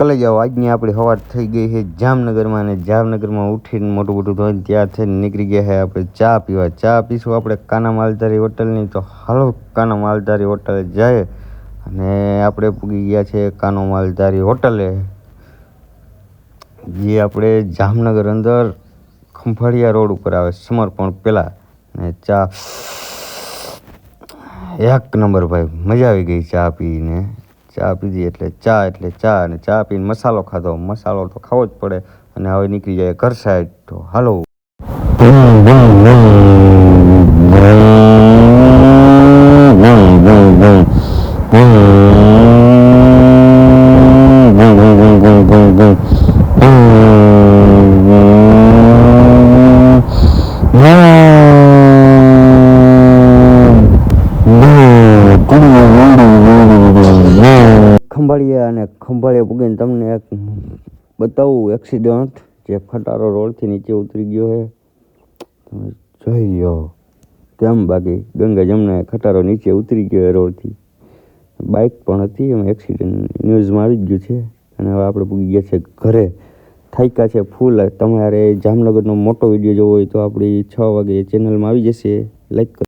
કલે જાઓ આજની આપણી સવાર થઈ ગઈ છે. જામનગરમાં અને જામનગરમાં ઉઠીને મોટું મોટું ધોઈને ત્યાં થઈને નીકળી ગયા છે આપણે ચા પીવા. ચા પીશું આપણે કાના માલધારી હોટલની. તો હાલો કાના માલધારી હોટલે જાય અને આપણે પૂગી ગયા છે કાનો માલધારી હોટલે. જે આપણે જામનગર અંદર ખંભાળિયા રોડ ઉપર આવે સમર્પણ પહેલાં અને ચા. એક નંબર ભાઈ, મજા આવી ગઈ ચા પીને. ચા પીધી એટલે ચા એટલે ચા અને ચા પીને મસાલો ખાધો. મસાલો તો ખાવો જ પડે અને હવે નીકળી જાય ઘર સાઈડ તો. હાલો. ખંભાળિયા અને ખંભાળિયા પૂગીને તમને એક બતાવું એક્સિડન્ટ જે ખટારો રોડથી નીચે ઉતરી ગયો છે. તમે જોઈ લ્યો. કેમ બાકી? ગંગા જમના ખટારો નીચે ઉતરી ગયો રોડથી. બાઇક પણ હતી, એમાં એક્સિડન્ટ ન્યૂઝમાં આવી જ ગયું છે. અને હવે આપણે પૂગી ગયા છે ઘરે. થાયકા છે ફૂલ. તમારે જામનગરનો મોટો વીડિયો જોવો હોય તો આપણી છ વાગે ચેનલમાં આવી જશે. લાઈક